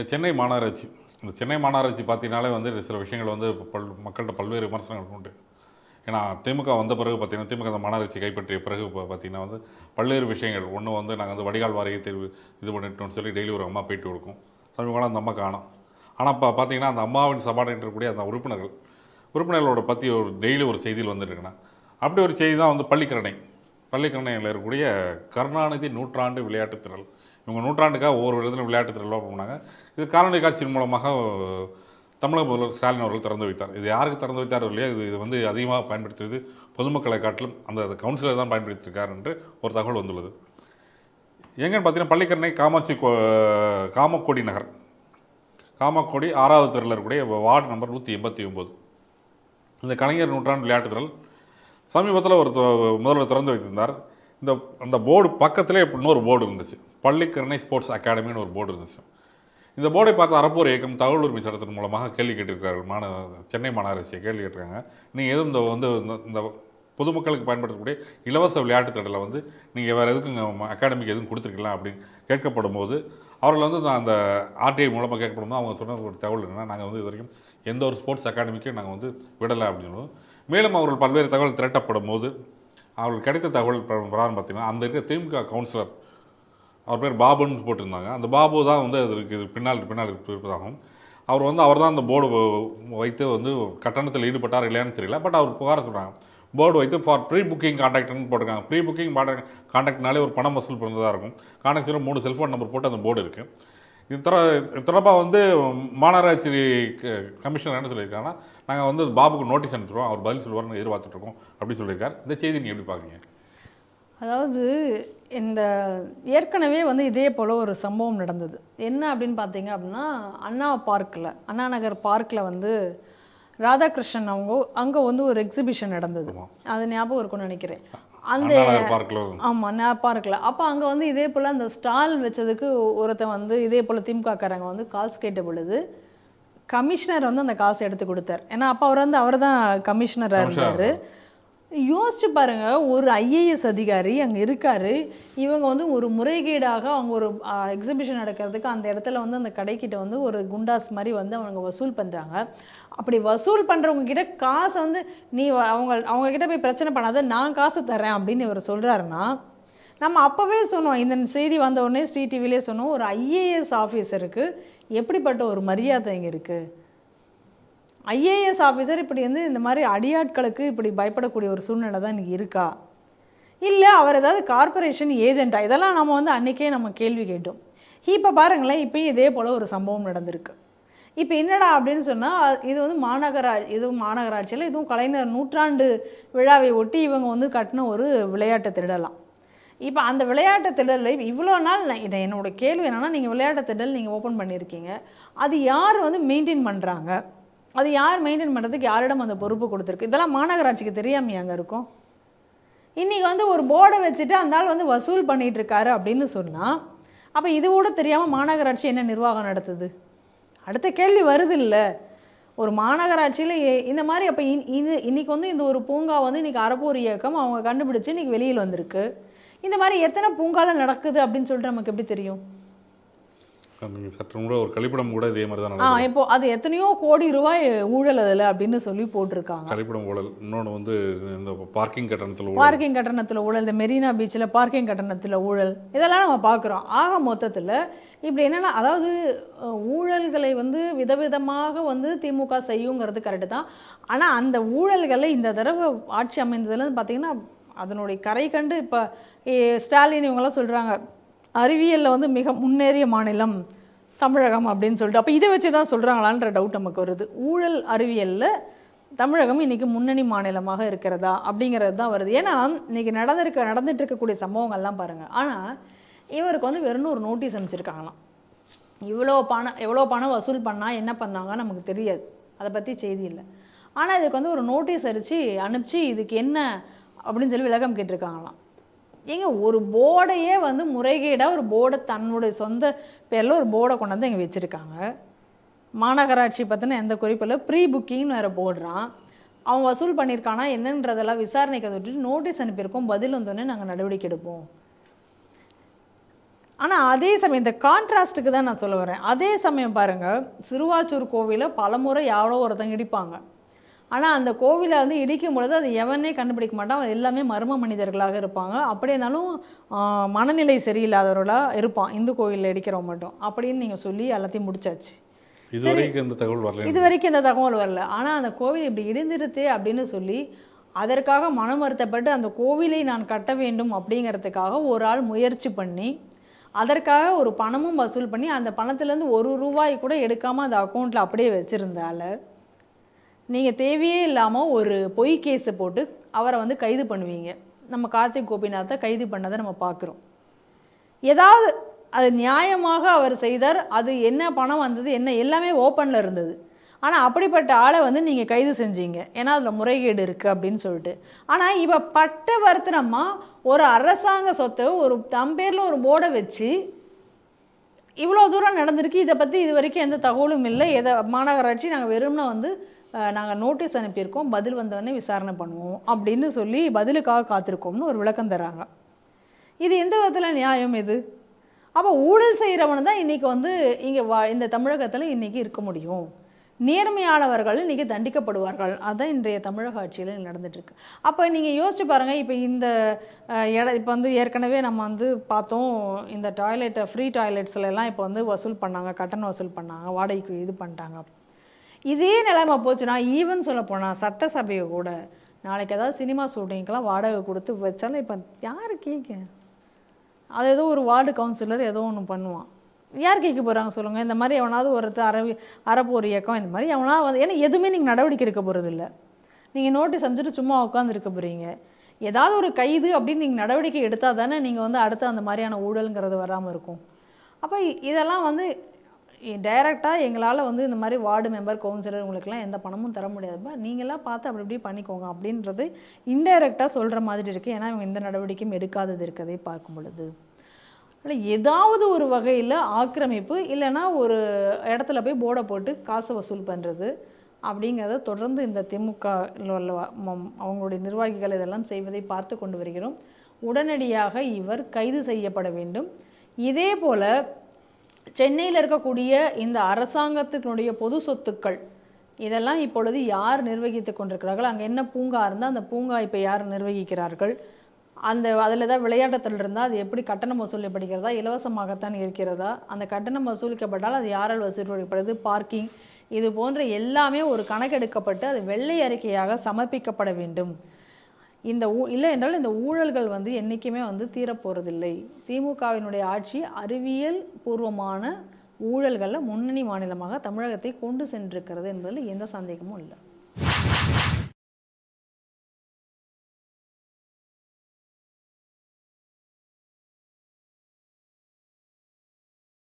இந்த சென்னை மாநகராட்சி இந்த சென்னை மாநகராட்சி பார்த்தீங்கனாலே வந்து சில விஷயங்கள் வந்து பல் மக்கள்கிட்ட பல்வேறு விமர்சனங்கள் உண்டு. ஏன்னா திமுக வந்த பிறகு பார்த்தீங்கன்னா திமுக அந்த மாநகராட்சி கைப்பற்றிய பிறகு இப்போ பார்த்தீங்கன்னா வந்து பல்வேறு விஷயங்கள். ஒன்று வந்து நாங்கள் வந்து வடிகால் வாரியத்தை இது பண்ணிட்டோம்னு சொல்லி டெய்லி ஒரு அம்மா போயிட்டு கொடுக்கும். சமீப அந்த அம்மா காணும். ஆனால் இப்போ பார்த்தீங்கன்னா அந்த அம்மாவின் சபாடன் இருக்கக்கூடிய அந்த உறுப்பினர்கள் உறுப்பினர்களோட பற்றி ஒரு டெய்லி ஒரு செய்தியில் வந்துட்டுருக்குண்ணா. அப்படி ஒரு செய்தி தான் வந்து பள்ளிக்கரணை. பள்ளிக்கரணையில் இருக்கக்கூடிய கருணாநிதி நூற்றாண்டு விளையாட்டுத் திறல் இவங்க நூற்றாண்டுக்காக ஒவ்வொரு இடத்துல விளையாட்டு திரளாக போனாங்க இது காலநிலை காட்சியின் மூலமாக தமிழக முதல்வர் ஸ்டாலின் அவர்கள் திறந்து வைத்தார். இது யாருக்கு திறந்து வைத்தார் இல்லையா இது இது வந்து அதிகமாக பயன்படுத்தியது பொதுமக்களை காட்டிலும் அந்த கவுன்சிலர் தான் பயன்படுத்தியிருக்கார் என்று ஒரு தகவல் வந்துள்ளது. எங்கன்னு பார்த்தீங்கன்னா பள்ளிக்கரணை காமாட்சி கோ காமக்கோடி நகர். காமக்கோடி ஆறாவது தெருவில் இருக்கக்கூடிய வார்டு நம்பர் நூற்றி எண்பத்தி ஒம்பது இந்த கலைஞர் நூற்றாண்டு விளையாட்டு திரள் சமீபத்தில் ஒரு முதல்வர் திறந்து வைத்திருந்தார். இந்த அந்த போர்டு பக்கத்திலே இன்னொரு போர்டு இருந்துச்சு. பள்ளிக்கரணை ஸ்போர்ட்ஸ் அகாடமின்னு ஒரு போர்டு இருந்துச்சு. இந்த போர்டை பார்த்து அறப்போர் இயக்கம் தகவல் உரிமை சட்டத்தின் மூலமாக கேள்வி கேட்டிருக்காரு மாண சென்னை மாநகராட்சியை கேள்வி கேட்டிருக்காங்க. நீங்கள் எதுவும் இந்த வந்து இந்த- இந்த பொதுமக்களுக்கு பயன்படுத்தக்கூடிய இலவச விளையாட்டுத் திடலை வந்து நீங்கள் வேறு எதுக்கும் அகாடமிக்கு எதுவும் கொடுத்துருக்கலாம் அப்படின்னு கேட்கப்படும் போது அவர்கள் வந்து நான் அந்த ஆர்டிஐ மூலமாக கேட்கப்படும் போது அவங்க சொன்ன ஒரு தகவல் என்னென்னா நாங்கள் வந்து இது வரைக்கும் எந்த ஒரு ஸ்போர்ட்ஸ் அகாடமிக்கும் நாங்கள் வந்து விடலை அப்படின்னு சொல்லுவோம். மேலும் அவர்கள் பல்வேறு தகவல் திரட்டப்படும் போது அவர்கள் கிடைத்த தகவல் பிரகாரம் பார்த்தீங்கன்னா அந்த இருக்க திமுக கவுன்சிலர் அவர் பேர் பாபுன்னு போட்டிருந்தாங்க. அந்த பாபு தான் வந்து அதற்கு இது பின்னால் பின்னால் இருப்பதாகவும். அவர் வந்து அவர் தான் அந்த போர்டு வைத்து வந்து கட்டணத்தில் ஈடுபட்டார் இல்லையான்னு தெரியல. பட் அவர் புகார சொல்கிறாங்க போர்டு வைத்து ஃபார் ப்ரீ புக்கிங் கான்டாக்ட்னு போட்டிருக்காங்க. ப்ரீ புக்கிங் கான்டாக்ட்னாலே ஒரு பணம் வசூல் பண்ணுறதா இருக்கும். கான்டாக்ட் மூணு செல்ஃபோன் நம்பர் போட்டு அந்த போர்டு இருக்குது இது தர தொடர்பாக வந்து மாநகராட்சி க- கமிஷனர் என்ன சொல்லியிருக்காங்கன்னா நாங்கள் வந்து பாபுக்கு நோட்டீஸ் அனுப்பிச்சிருவோம் அவர் பதில் சொல்லுவார்னு எதிர்பார்த்துட்ருக்கோம் அப்படின்னு சொல்லியிருக்காரு. இந்த செய்தி நீங்கள் எப்படி பார்க்குறீங்க? அதாவது இந்த ஏற்கனவே வந்து இதே போல் ஒரு சம்பவம் நடந்தது. என்ன அப்படின்னு பார்த்தீங்க அப்படின்னா அண்ணா பார்க்கில் அண்ணா நகர் பார்க்கில் வந்து ராதாகிருஷ்ணன் அவங்க அங்கே வந்து ஒரு எக்ஸிபிஷன் நடந்தது. அது ஞாபகம் இருக்கும்னு நினைக்கிறேன். அந்த ஆமாம் நான் பார்க்கல அப்போ அங்கே வந்து இதே போல் அந்த ஸ்டால் வச்சதுக்கு ஒருத்தன் வந்து இதே போல் திமுகக்காரங்க வந்து காசு கேட்ட பொழுது கமிஷனர் வந்து அந்த காசை எடுத்து கொடுத்தார். ஏன்னா அப்போ அவர் வந்து அவர் தான் கமிஷனராக இருந்தார். யோசிச்சு பாருங்கள் ஒரு ஐஏஎஸ் அதிகாரி அங்கே இருக்காரு. இவங்க வந்து ஒரு முறைகேடாக அவங்க ஒரு எக்ஸிபிஷன் நடக்கிறதுக்கு அந்த இடத்துல வந்து அந்த கடைக்கிட்ட வந்து ஒரு குண்டாஸ் மாதிரி வந்து அவங்க வசூல் பண்ணுறாங்க அப்படி வசூல் பண்ணுறவங்க கிட்ட காசை வந்து நீ வ- அவங்க அவங்கக்கிட்ட போய் பிரச்சனை பண்ணாத நான் காசு தரேன் அப்படின்னு இவர் சொல்கிறாருன்னா நம்ம அப்போவே சொன்னோம். இந்த செய்தி வந்த உடனே ஸ்ரீ டிவிலே சொன்னோம் ஒரு ஐஏஎஸ் ஆஃபீஸருக்கு எப்படிப்பட்ட ஒரு மரியாதை இங்கே இருக்குது ஐஏஎஸ் ஆஃபீஸர் இப்படி வந்து இந்த மாதிரி அடியாட்களுக்கு இப்படி பயப்படக்கூடிய ஒரு சூழ்நிலை தான் இன்றைக்கி இருக்கா? இல்லை அவர் ஏதாவது கார்ப்பரேஷன் ஏஜென்ட்டா இதெல்லாம் நம்ம வந்து அன்னைக்கே நம்ம கேள்வி கேட்டோம். இப்போ பாருங்களேன் இப்போயும் இதே போல் ஒரு சம்பவம் நடந்திருக்கு. இப்போ என்னடா அப்படின்னு சொன்னால் இது வந்து மாநகரா இதுவும் மாநகராட்சியில் இதுவும் கலைஞர் நூற்றாண்டு விழாவை ஒட்டி இவங்க வந்து கட்டின ஒரு விளையாட்டு திடலாம் இப்போ அந்த விளையாட்டு திடலில் இவ்வளோ நாள் நான் இதை என்னோட கேள்வி என்னென்னா நீங்கள் விளையாட்டு திடல் நீங்கள் ஓப்பன் பண்ணியிருக்கீங்க. அது யார் வந்து மெயின்டைன் பண்ணுறாங்க அது யார் மெயின்டைன் பண்ணுறதுக்கு யாரிடம் அந்த பொறுப்பு கொடுத்துருக்கு? இதெல்லாம் மாநகராட்சிக்கு தெரியாமல் அங்கே இருக்கும். இன்றைக்கி வந்து ஒரு போர்டை வச்சுட்டு அந்த ஆள் வந்து வசூல் பண்ணிகிட்ருக்காரு இருக்காரு அப்படின்னு சொன்னால் அப்போ இது கூட தெரியாமல் மாநகராட்சி என்ன நிர்வாகம் நடத்துது? அடுத்த கேள்வி வருது இல்லை ஒரு மாநகராட்சியில் இந்த மாதிரி அப்போ இது இன்றைக்கி வந்து இந்த ஒரு பூங்கா வந்து இன்றைக்கி அறப்போர் இயக்கம் அவங்க கண்டுபிடிச்சு இன்றைக்கி வெளியில் வந்திருக்கு. இந்த மாதிரி எத்தனை பூங்கால நடக்குது அப்படின்னு சொல்லிட்டு நமக்கு எப்படி தெரியும்? நீங்கள் சற்று கூட ஒரு கழிப்பிடம் கூட இதே மாதிரி தான் ஆ இப்போ அது எத்தனையோ கோடி ரூபாய் ஊழல் அதில் அப்படின்னு சொல்லி போட்டிருக்காங்க. கழிப்பிடம் ஊழல். இன்னொன்று வந்து இந்த பார்க்கிங் கட்டணத்தில் பார்க்கிங் கட்டணத்தில் ஊழல் இந்த மெரினா பீச்சில் பார்க்கிங் கட்டணத்தில் ஊழல் இதெல்லாம் நம்ம பார்க்குறோம். ஆக மொத்தத்தில் இப்படி என்னென்னா அதாவது ஊழல்களை வந்து விதவிதமாக வந்து திமுக செய்யுங்கிறது கரெக்டு தான். ஆனால் அந்த ஊழல்களை இந்த தடவை ஆட்சி அமைந்ததுல பார்த்தீங்கன்னா அதனுடைய கரை கண்டு இப்போ ஸ்டாலின் இவங்கெல்லாம் சொல்கிறாங்க அறிவியலில் வந்து மிக முன்னேறிய மாநிலம் தமிழகம் அப்படின்னு சொல்லிட்டு. அப்போ இதை வச்சு தான் சொல்கிறாங்களான்ற டவுட் நமக்கு வருது. ஊழல் அறிவியலில் தமிழகம் இன்றைக்கி முன்னணி மாநிலமாக இருக்கிறதா அப்படிங்கிறது தான் வருது. ஏன்னா இன்றைக்கி நடந்திருக்க நடந்துட்டு இருக்கக்கூடிய சம்பவங்கள்லாம் பாருங்கள் ஆனால் இவருக்கு வந்து வெறும் ஒரு நோட்டீஸ் அனுப்பிச்சிருக்காங்களாம். இவ்வளோ பணம் எவ்வளோ பணம் வசூல் பண்ணால் என்ன பண்ணாங்க நமக்கு தெரியாது. அதை பற்றி செய்தி இல்லை. ஆனால் இதுக்கு வந்து ஒரு நோட்டீஸ் அடித்து அனுப்பிச்சு இதுக்கு என்ன அப்படின்னு சொல்லி விளக்கம் கேட்டிருக்காங்களாம். ஏங்க ஒரு போர்டையே வந்து முறைகேடாக ஒரு போர்டை தன்னுடைய சொந்த பேரில் ஒரு போர்டை கொண்டாந்து இங்கே வச்சுருக்காங்க. மாநகராட்சி பற்றின எந்த குறிப்பில் ப்ரீ புக்கிங்னு வேறு போடுறான். அவன் வசூல் பண்ணியிருக்கானா என்னன்றதெல்லாம் விசாரணைக்கு விட்டுட்டு நோட்டீஸ் அனுப்பியிருக்கோம். பதில் வந்தோடனே நாங்கள் நடவடிக்கை எடுப்போம். ஆனால் அதே சமயம் இந்த கான்ட்ராஸ்ட்டுக்கு தான் நான் சொல்ல வரேன். அதே சமயம் பாருங்கள் சிறுவாச்சூர் கோவிலை பலமுறை யாரோ ஒருத்தங்க இடிப்பாங்க. ஆனால் அந்த கோவிலை வந்து இடிக்கும் பொழுது அது எவனே கண்டுபிடிக்க மாட்டான். அது எல்லாமே மர்ம மனிதர்களாக இருப்பாங்க. அப்படி இருந்தாலும் மனநிலை சரியில்லாதவர்களாக இருப்பான். இந்து கோவிலில் இடிக்கிறவங்க மட்டும். அப்படின்னு நீங்கள் சொல்லி எல்லாத்தையும் முடிச்சாச்சு. இது வரைக்கும் இந்த தகவல் வரல இது வரைக்கும் இந்த தகவல் வரல. ஆனால் அந்த கோவில் இப்படி இடிந்திருத்தே அப்படின்னு சொல்லி அதற்காக மனம் வருத்தப்பட்டு அந்த கோவிலை நான் கட்ட வேண்டும் அப்படிங்கிறதுக்காக ஒரு ஆள் முயற்சி பண்ணி அதற்காக ஒரு பணமும் வசூல் பண்ணி அந்த பணத்துலேருந்து ஒரு ரூபாய் கூட எடுக்காமல் அந்த அக்கௌண்ட்டில் அப்படியே வச்சுருந்தால நீங்கள் தேவையே இல்லாமல் ஒரு பொய் கேஸை போட்டு அவரை வந்து கைது பண்ணுவீங்க. நம்ம கார்த்திக் கோபிநாத்தை கைது பண்ணதை நம்ம பார்க்குறோம். ஏதாவது அது நியாயமாக அவர் செய்தார் அது என்ன பணம் வந்தது என்ன எல்லாமே ஓப்பனில் இருந்தது. ஆனால் அப்படிப்பட்ட ஆளை வந்து நீங்கள் கைது செஞ்சீங்க. ஏன்னா அதில் முறைகேடு இருக்குது அப்படின்னு சொல்லிட்டு. ஆனால் இப்போ பட்ட வர்த்தனமாக ஒரு அரசாங்க சொத்தை ஒரு தம்பேரில் ஒரு போர்டை வச்சு இவ்வளோ தூரம் நடந்திருக்கு. இதை பற்றி இது வரைக்கும் எந்த தகவலும் இல்லை. எதை மாநகராட்சி நாங்கள் வெறும்னா வந்து நாங்கள் நோட்டீஸ் அனுப்பியிருக்கோம் பதில் வந்தவொடனே விசாரணை பண்ணுவோம் அப்படின்னு சொல்லி பதிலுக்காக காத்திருக்கோம்னு ஒரு விளக்கம் தராங்க இது எந்த விதத்தில் நியாயம் இது? அப்போ ஊழல் செய்கிறவன் தான் இன்றைக்கி வந்து இங்கே வா இந்த தமிழகத்தில் இன்றைக்கி இருக்க முடியும். நேர்மையானவர்கள் இன்றைக்கி தண்டிக்கப்படுவார்கள். அதுதான் இன்றைய தமிழக ஆட்சியில் நடந்துட்டுருக்கு அப்போ நீங்கள் யோசிச்சு பாருங்கள் இப்போ இந்த இட இப்போ வந்து ஏற்கனவே நம்ம வந்து பார்த்தோம் இந்த டாய்லெட்டை ஃப்ரீ டாய்லெட்ஸ்லாம் இப்போ வந்து வசூல் பண்ணாங்க கட்டணம் வசூல் பண்ணாங்க வாடகைக்கு இது பண்ணிட்டாங்க. இதே நிலைமை போச்சுன்னா ஈவன் சொல்ல போனால் சட்டசபையை கூட நாளைக்கு ஏதாவது சினிமா ஷூட்டிங்க்கெலாம் வாடகை கொடுத்து வச்சாலும் இப்போ யார் கேட்க அது ஏதோ ஒரு வார்டு கவுன்சிலர் ஏதோ ஒன்று பண்ணுவான். யார் கேட்க போகிறாங்க சொல்லுங்கள் இந்த மாதிரி எவனாவது ஒருத்தர் அறவி அறப்போர் இயக்கம் இந்த மாதிரி எவனாவது வந்து ஏன்னா எதுவுமே நீங்கள் நடவடிக்கை எடுக்க போகிறதில்ல நீங்கள் நோட்டீஸ் அமைச்சிட்டு சும்மா உட்காந்துருக்க போகிறீங்க ஏதாவது ஒரு கைது அப்படின்னு நீங்கள் நடவடிக்கை எடுத்தால் தானே நீங்கள் வந்து அடுத்து அந்த மாதிரியான ஊழலுங்கிறது வராமல் இருக்கும். அப்போ இதெல்லாம் வந்து டைரெக்டாக எங்களால் வந்து இந்த மாதிரி வார்டு மெம்பர் கவுன்சிலர் உங்களுக்குலாம் எந்த பணமும் தர முடியாதுப்பா. நீங்களாம் பார்த்து அப்படி இப்படி பண்ணிக்கோங்க அப்படின்றது இன்டைரக்டாக சொல்கிற மாதிரி இருக்குது ஏன்னா இவங்க எந்த நடவடிக்கையும் எடுக்காதது இருக்கதே பார்க்கும் பொழுது. ஆனால் ஏதாவது ஒரு வகையில் ஆக்கிரமிப்பு இல்லைன்னா ஒரு இடத்துல போய் போர்டை போட்டு காசு வசூல் பண்ணுறது அப்படிங்கிறத தொடர்ந்து இந்த திமுக உள்ள அவங்களுடைய நிர்வாகிகள் இதெல்லாம் செய்வதை பார்த்து கொண்டு வருகிறோம். உடனடியாக இவர் கைது செய்யப்பட வேண்டும். இதே போல் சென்னையில் இருக்கக்கூடிய இந்த அரசாங்கத்தினுடைய பொது சொத்துக்கள் இதெல்லாம் இப்பொழுது யார் நிர்வகித்து கொண்டிருக்கிறார்கள்? அங்கே என்ன பூங்கா இருந்தால் அந்த பூங்கா இப்போ யார் நிர்வகிக்கிறார்கள்? அந்த அதில் ஏதாவது விளையாட்டுத்தில் இருந்தால் அது எப்படி கட்டணம் வசூலிக்கப்படுகிறதா இலவசமாகத்தான் இருக்கிறதா? அந்த கட்டணம் வசூலிக்கப்பட்டால் அது யாரால் வசூலிக்கப்படுது? பார்க்கிங் இது போன்ற எல்லாமே ஒரு கணக்கெடுக்கப்பட்டு அது வெள்ளை அறிக்கையாக சமர்ப்பிக்கப்பட வேண்டும். இந்த ஊ இல்லை என்றால் இந்த ஊழல்கள் வந்து என்றைக்குமே வந்து தீரப்போகிறதில்லை திமுகவினுடைய ஆட்சி அறிவியல் பூர்வமான ஊழல்களில் முன்னணி மாநிலமாக தமிழகத்தை கொண்டு சென்றிருக்கிறது என்பதில் எந்த சந்தேகமும் இல்லை.